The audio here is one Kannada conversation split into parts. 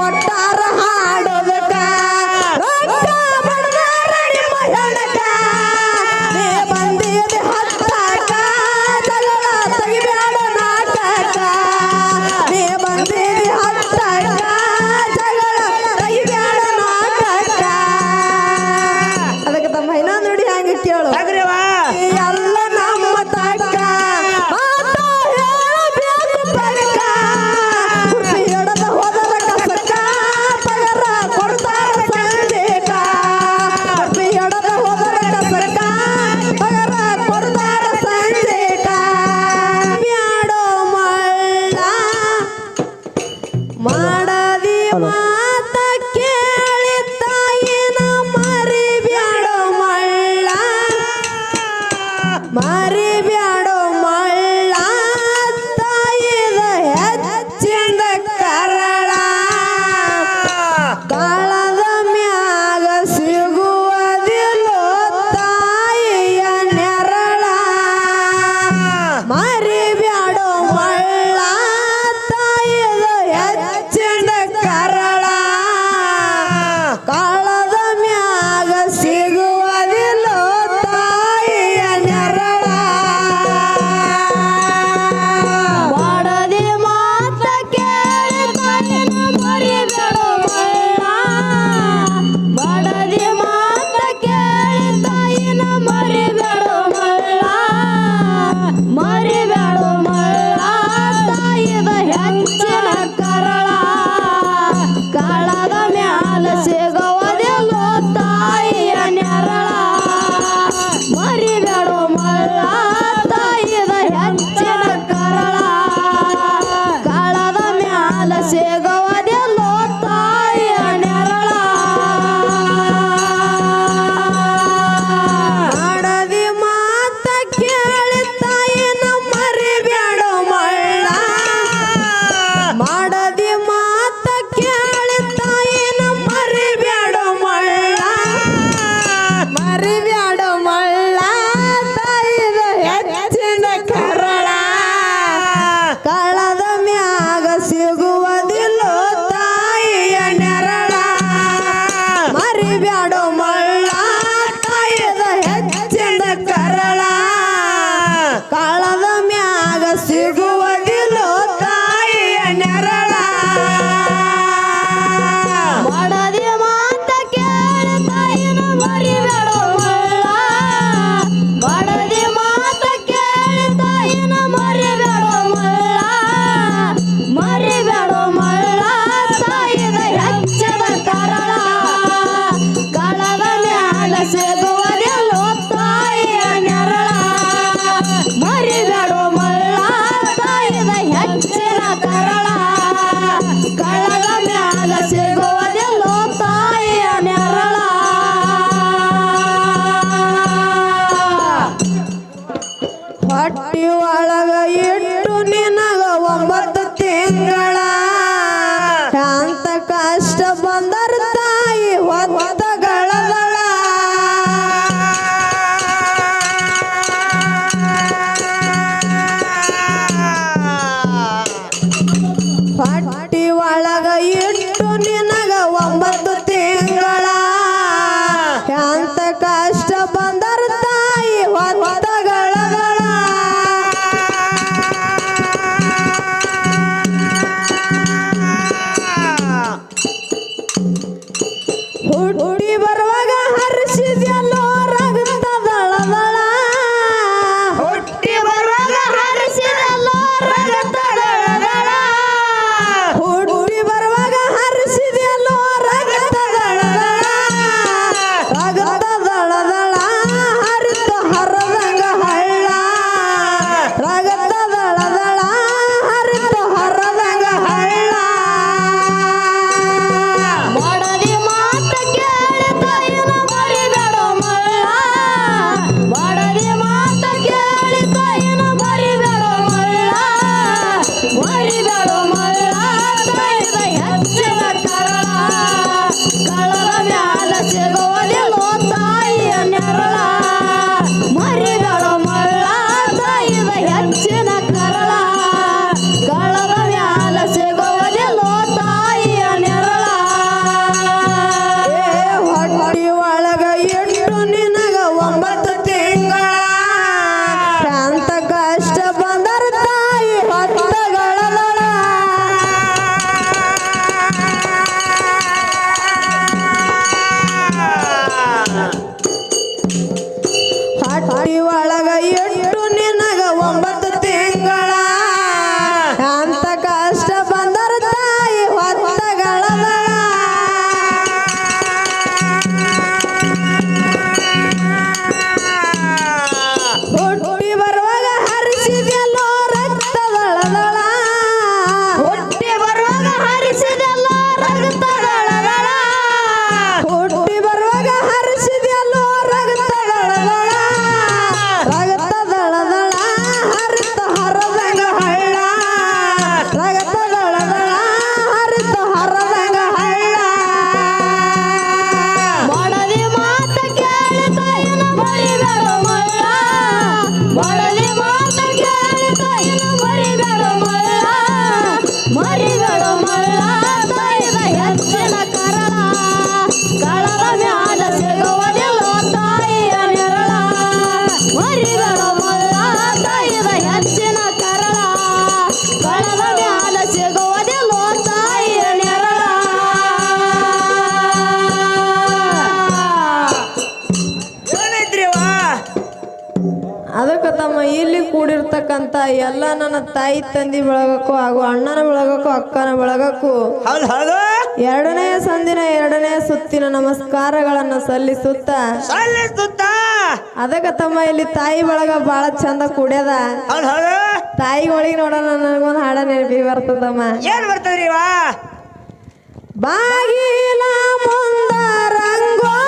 পটা ಪಡಿವಾಳ ಎಲ್ಲ ನನ್ನ ತಾಯಿ ತಂದಿ ಬೆಳಗಕ್ಕೂ ಹಾಗೂ ಅಣ್ಣನ ಬೆಳಗಕ್ಕೂ ಅಕ್ಕನ ಬೆಳಗಕ್ಕೂ. ಎರಡನೇ ಸಂದಿನ ಎರಡನೇ ಸುತ್ತಿನ ನಮಸ್ಕಾರಗಳನ್ನ ಸಲ್ಲಿಸುತ್ತ. ಸಲ್ಲಿಸುತ್ತ. ಅದಕ್ಕೆ ತಮ್ಮ ಇಲ್ಲಿ ತಾಯಿ ಬೆಳಗ ಬಹಳ ಚಂದ ಕುಡ್ಯದ. ತಾಯಿಗಳಿಗೆ ಹೌದು. ತಾಯಿ ಒಳಗೆ ನೋಡೋಣ ನನಗೊಂದು ಹಾಡ ನೆನಪಿ ಬರ್ತದಮ್ಮ ಏನ್ ಬರ್ತದ್ರಿ ವಾ ಬಾಗಿಲ ಮುಂದ ರಂಗೋಲಿ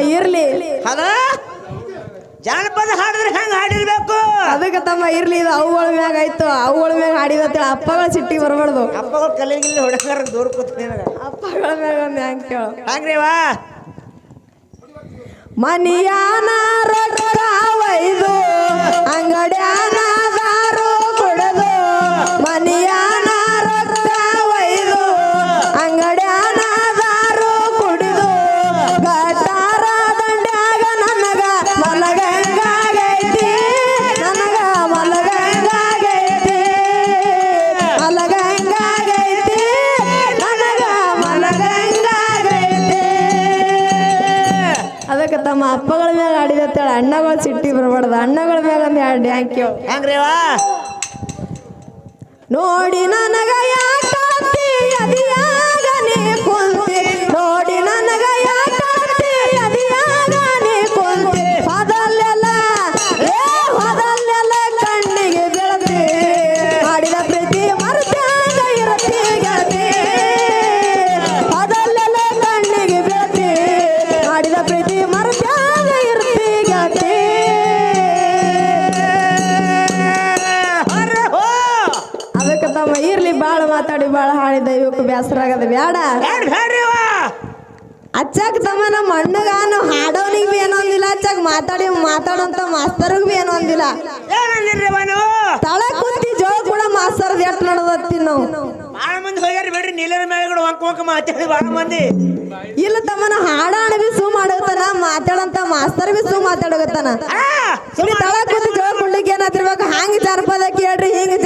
ಇರ್ಲಿ. ಅದ ಜಾನಪದ ಹಾಡಿದ್ರೆ ಹೆಂಗ್ ಹಾಡಿರ್ಬೇಕು? ಅದಕ್ಕೆ ತಮ್ಮ ಇರ್ಲಿ ಇದು ಅವುಗಳ ಮ್ಯಾಗ ಆಯ್ತು. ಅವುಗಳ ಮ್ಯಾಗ ಹಾಡಿದತ್ತೇಳಿ ಅಪ್ಪಗಳ ಸಿಟ್ಟಿಗೆ ಬರಬಾರ್ದು. ಅಪ್ಪಗಳ ಕಲೆಗಿಲ್ಲಿ ಹೊಡಗಾರ ದೂರ ಕೂತ್ ಅಪ್ಪಗಳ ಮ್ಯಾಗ ಒಂದು ಹೆಂಗ್ ಕೇಳು. ಹಂಗ್ರಿ ವಾ. ಮನಿಯಾನ ರೊಕ್ಕ ಒಯ್ದು ಅಂಗಡ್ಯಾನ ದಾರು ಕುಡದು. ಮನಿಯಾನ ಬರಬಾರ್ದು ಅಣ್ಣಗಳ ಮ್ಯಾಗ ಒಂದು ಎರಡು ಡ್ಯಾಂಕ್ ಕೇಳು ಹೆಂಗ್ರಿ ನೋಡಿ ನನಗ ಯಾಕಾತಿ ಆಗದ ಬ್ಯಾಡ. ಅಚ್ಚಾಕ್ ತಮ್ಮ ನಮ್ಮ ಅಣ್ಣಗ ನಾವು ಹಾಡೋನಿಗೆ ಬಿ ಏನೋ ಅಂದಿಲ್ಲ ಅಚ್ಚಾಕ್ ಮಾತಾಡಿ ಮಾತಾಡೋಂತ ಮಾಸ್ತರ್ಗ್ ಬಿ ಏನೋ ಅಂದಿಲ್ಲ ಏನಂದಿರ್ರಿ ವಾ ನೀವು? ತಳ ಕುಂತಿ ಜೋಳ ಕೂಡ ಮಾಸ್ತರ್ ಎಟ್ ನಡ್ದತ್ತಿ ನಾವು. ಭಾಳ ಮಂದಿ ಹೋಗ್ಯಾರ ಬಿಡ್ರಿ ನೀಲರ ವಂಕ ವಂಕ ಮಾತಾಡಿ ಭಾಳ ಮಂದಿ. ಇಲ್ಲ ತಮ್ಮನ ಹಾಡಾಣ ಬಿ ಸು ಮಾಡೋಗತ್ತಾನ ಮಾತಾಡಂತ ಮಾಸ್ತರ್ ಬಿ ಸು ಮಾತಾಡೋಗತ್ತಾನ. ಇಲ್ಲಿ ತಳ ಕುಂತಿ ಜೋಳ ಕುಂಡ್ಲಿಕ್ಕೆ ಏನಾತಿರ್ಬೇಕು ಹಂಗ ಜಾನಪದ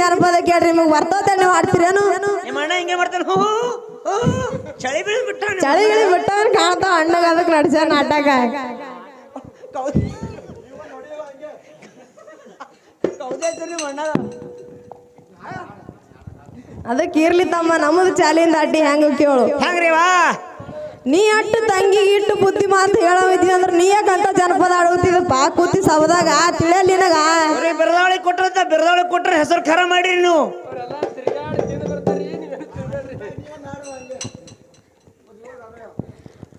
ಜನಪದ ಕೇಳ್ರಿ ನಿಮಗೆ ಬರ್ತೋತೆ ನೀವು ಆಡ್ತೀರೇನು ನಿಮ್ಮ ಚಳಿ ಬಿಳಿ ಬಿಟ್ಟ ಬಿಟ್ಟವನ್ ಕಾಣ್ತಾವ ಅಣ್ಣಗ ಅದಕ್ಕೆ ನಡ್ಸ್ಯಾನ ನಾಟಕ ಅದಕ್ಕೆ ಇರ್ಲಿ ತಮ್ಮ ನಮ್ದು ಚಾಲಿಂದ ಅಡ್ಡಿ ಹೆಂಗ ಕೇಳು. ಹೆಂಗ್ರಿವಾ ನೀ ಅಟ್ಟು ತಂಗಿ ಇಟ್ಟು ಬುದ್ಧಿ ಮಾತು ಹೇಳೋದಿ ಅಂದ್ರೆ ನೀ ಯಾಕಂತ ಜನಪದ ಆಡೋತಿದ್ ಪಾ ಕೂತಿ ಸವದಾಗ ತಿಳಿಯಲ್ಲ ನಿನಗ. ಬಿರದಾವಳಿ ಕೊಟ್ರಂತ ಬಿರದಾವಳಿ ಕೊಟ್ರೆ ಹೆಸರು ಖರ ಮಾಡ್ರಿ ನೀವು.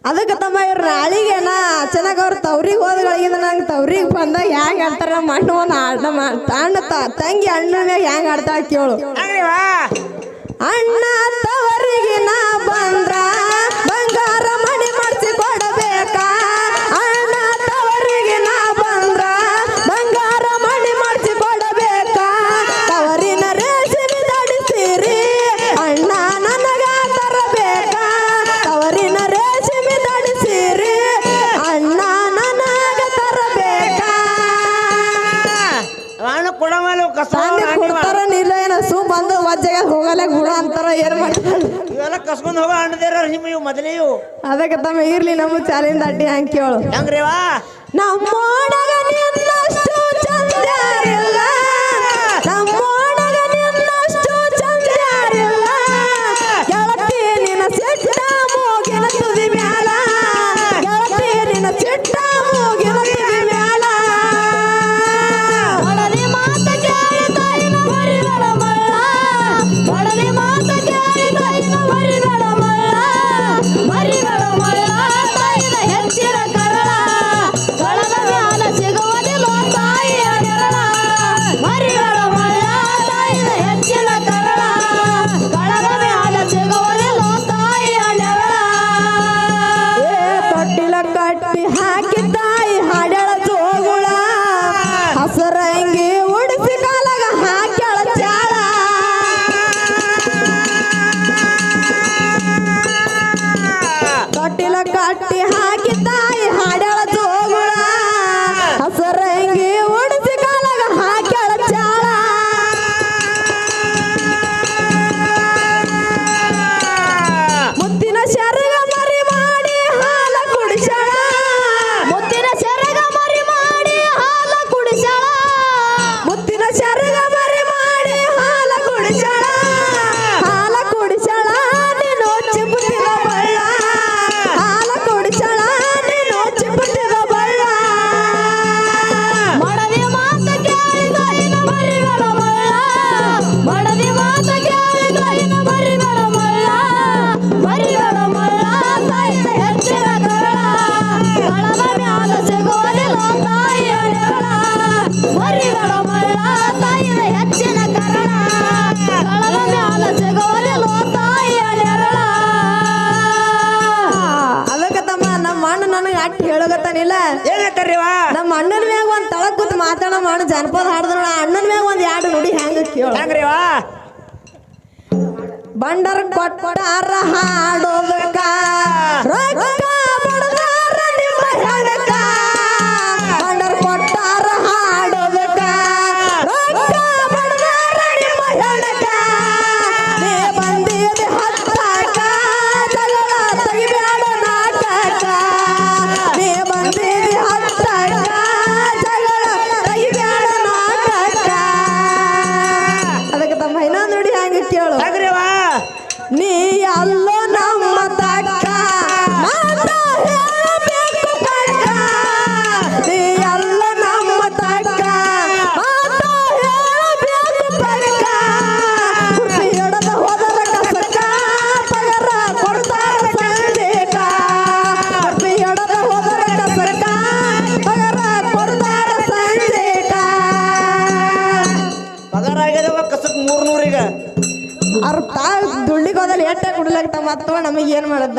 ಅದಕ್ಕೆ ತಮ್ಮ ಇವ್ರ ನಾಳಿಗೆನ ಚೆನ್ನಾಗಿ ಅವ್ರ ತವ್ರಿಗೆ ಹೋದ್ಗಳಿಗಿದ ನಂಗೆ ತವ್ರಿಗೆ ಬಂದಾಗ ಹ್ಯಾಂಗ ಆಡ್ತಾರ ನಮ್ಮ ಅಣ್ಣ ಅಣ್ಣ ಮಾಡ್ತ ಅಣ್ಣ ತಂಗಿ ಅಣ್ಣ ಹ್ಯಾಂಗ ಆಡ್ತಾ ಕೇಳು. ಅಣ್ಣ ಏನ್ ಇವು ಅದಕ್ಕೆ ಇರ್ಲಿ ನಮ್ಮ ಚಾಲಿಂದ ಅಡ್ಡಿ ಹಂಗೆ ಕೇಳು ಹೆಂಗ್ರೇವಾ? ನಮ್ಮ ಚಂದ ಹಾಕಿದ್ದಾಯಿ ಹಾಡಳ ತೋಗುಳ. ಹಸರಂಗಿ ಮತ್ತವ ನಮಗೆ ಏನು ಮಾಡದ?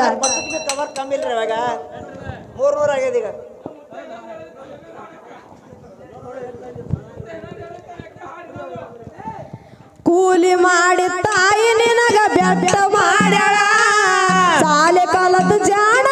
ಕೂಲಿ ಮಾಡಿ ತಾಯಿ ನಿನಗ ಬೆಟ್ಟ ಮಾಡ್ಯಾಳ. ಸಾಲೆ ಕಾಲದ ಜಾಣ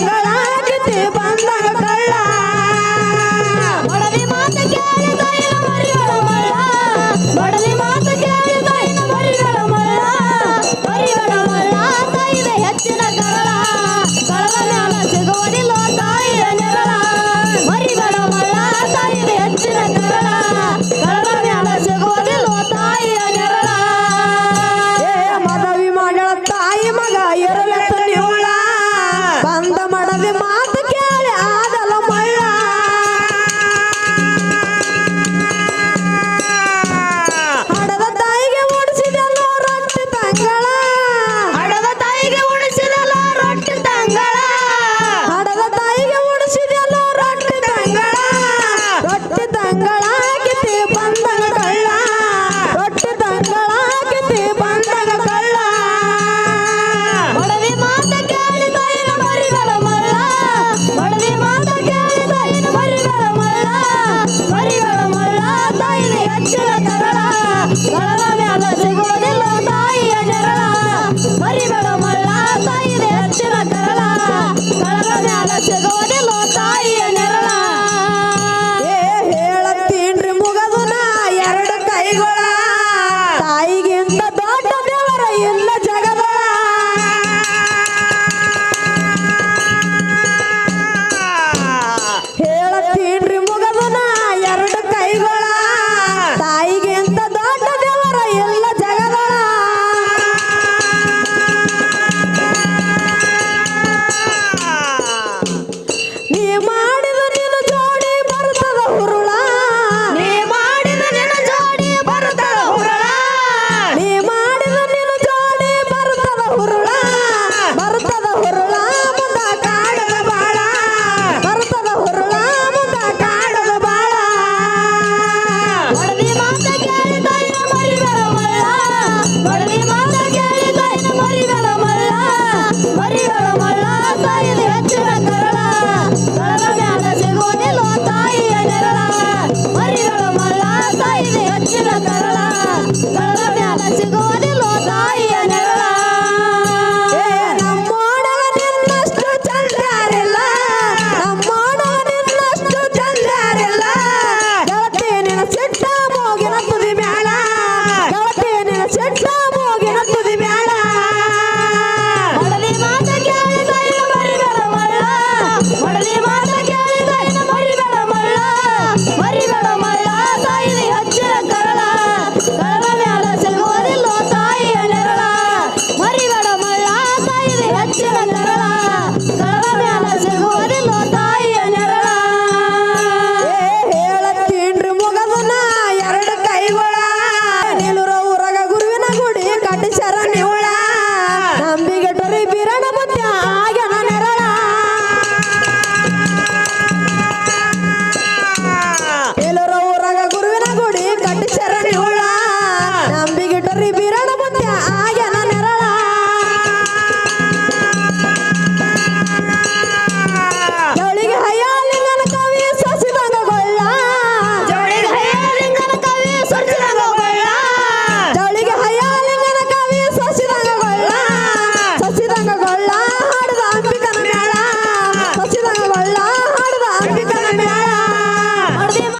Hello.